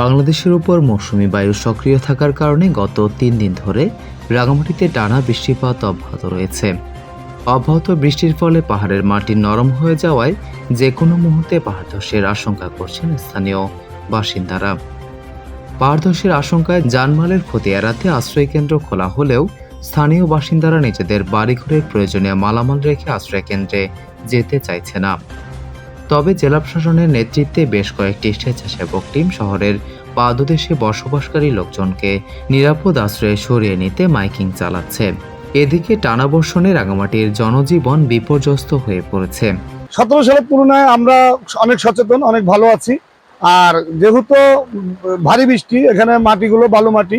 বাংলাদেশের উপর মৌসুমি বায়ু সক্রিয় থাকার কারণে গত তিন দিন ধরে রাঙামাটিতে টানা বৃষ্টিপাত অব্যাহত রয়েছে। অব্যাহত বৃষ্টির ফলে পাহাড়ের মাটি নরম হয়ে যাওয়ায় যে কোনো মুহূর্তে পাহাড় ধসের আশঙ্কা করছেন স্থানীয় বাসিন্দারা। পাহাড় ধসের আশঙ্কায় জানমালের ক্ষতি এড়াতে আশ্রয়কেন্দ্র খোলা হলেও স্থানীয় বাসিন্দারা নিজেদের বাড়িঘরের প্রয়োজনীয় মালামাল রেখে আশ্রয়কেন্দ্রে যেতে চাইছে না। তবে জেলা প্রশাসনের নেতৃত্বে বেশ কয়েকটি স্বেচ্ছাসেবক টিম শহরের পাদদেশে বসবাসকারী লোকজনকে নিরাপদ আশ্রয়ে সরিয়ে নিতে মাইকিং চালাচ্ছে। এদিকে টানা বর্ষণে রাঙামাটির জনজীবন বিপর্যস্ত হয়ে পড়েছে। সতেরো সালের তুলনায় আমরা অনেক সচেতন, অনেক ভালো আছি। আর যেহেতু ভারী বৃষ্টি, এখানে মাটিগুলো বালু মাটি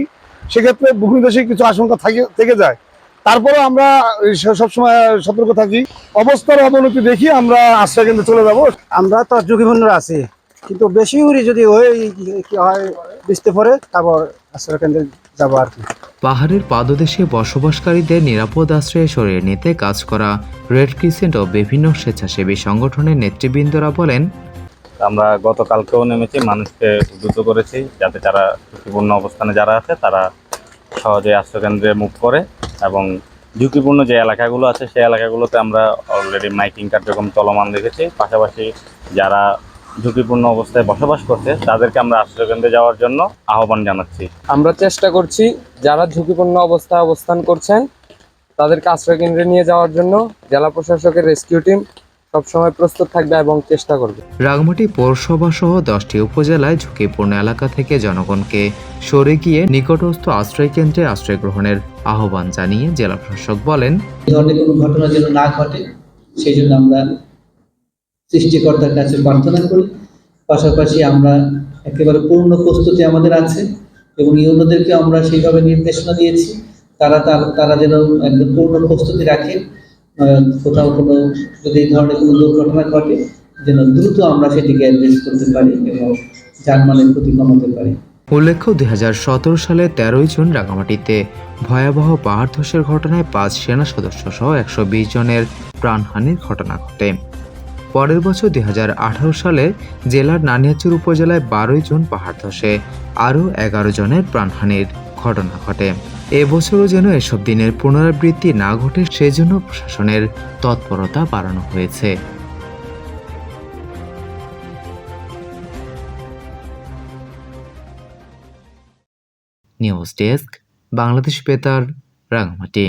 সেক্ষেত্রে ভূমিদশে কিছু আশঙ্কা থাকে, থেকে যায়। তারপরে আমরা সবসময় সতর্ক থাকি। অবস্থার অবনতি দেখি আমরা আশ্রয় কেন্দ্রে চলে যাব। আমরা তো ঝুঁকিপূর্ণ আছি। কিন্তু বেশি উড়ি যদি ওই কি হয় বৃষ্টি পরে তারপর আশ্রয় কেন্দ্রে যাব আর কি। পাহাড়ের পাদদেশে বসবাসকারীদের নিরাপদ আশ্রয়ে সরিয়ে নিতে কাজ করা রেড ক্রিসেন্ট ও বিভিন্ন স্বেচ্ছাসেবী সংগঠনের নেতৃবৃন্দরা বলেন আমরা গতকালকেও নেমেছি মানুষকে উদ্যুত করেছি যাতে যারা ঝুঁকিপূর্ণ অবস্থানে যারা আছে তারা সহজে আশ্রয়কেন্দ্রে মুভ করে। এবং ঝুঁকিপূর্ণ যে এলাকাগুলো আছে সেই এলাকাগুলোতে আমরা অলরেডি মাইকিং কার্যক্রম চলমান রেখেছি পাশাপাশি যারা ঝুঁকিপূর্ণ অবস্থায় বসবাস করছে তাদেরকে আমরা আশ্রয়কেন্দ্রে যাওয়ার জন্য আহ্বান জানাচ্ছি। আমরা চেষ্টা করছি যারা ঝুঁকিপূর্ণ অবস্থায় অবস্থান করছেন তাদেরকে আশ্রয় কেন্দ্রে নিয়ে যাওয়ার জন্য। জেলা প্রশাসকের রেস্কিউ টিম সবসময় প্রস্তুত থাকবে এবং চেষ্টা করবে। রাঙামাটি পৌরসভা সহ দশটি উপজেলায় ঝুঁকিপূর্ণ এলাকা থেকে জনগণকে সরে গিয়ে নিকটস্থ আশ্রয়কেন্দ্রে আশ্রয় গ্রহণের আহ্বান জানিয়ে জেলা প্রশাসক বলেন, এই ধরনের কোনো ঘটনা যেন না ঘটে, সেই জন্য আমরা সৃষ্টিকর্তার কাছে প্রার্থনা করি। পাশাপাশি আমরা একেবারে পূর্ণ প্রস্তুতি আমাদের আছে এবং ইউনোদেরকে আমরা সেইভাবে নির্দেশনা দিয়েছি। তারা তার- যেন একদম পূর্ণ প্রস্তুতি রাখে কোথাও কোনো, যদি এই ধরনের কোনো দুর্ঘটনা ঘটে, যেন দ্রুত আমরা সেটিকে অ্যাড্রেস করতে পারি এবং যানমালের ক্ষতি কমাতে পারি। উল্লেখ্য, দুই হাজার সতেরো সালে তেরোই জুন রাঙামাটিতে ভয়াবহ পাহাড় ধসের ঘটনায় পাঁচ সেনা সদস্য সহ একশো বিশ জনের প্রাণহানির ঘটনা ঘটে। পরের বছর দুই হাজার আঠারো সালে জেলার নানিয়াচুর উপজেলায় বারোই জুন পাহাড় ধসে আরও এগারো জনের প্রাণহানির ঘটনা ঘটে। এবছরও যেন এসব দিনের পুনরাবৃত্তি না ঘটে, সেজন্য প্রশাসনের তৎপরতা বাড়ানো হয়েছে। নিউজ ডেস্ক বাংলাদেশ বেতার রাঙামাটি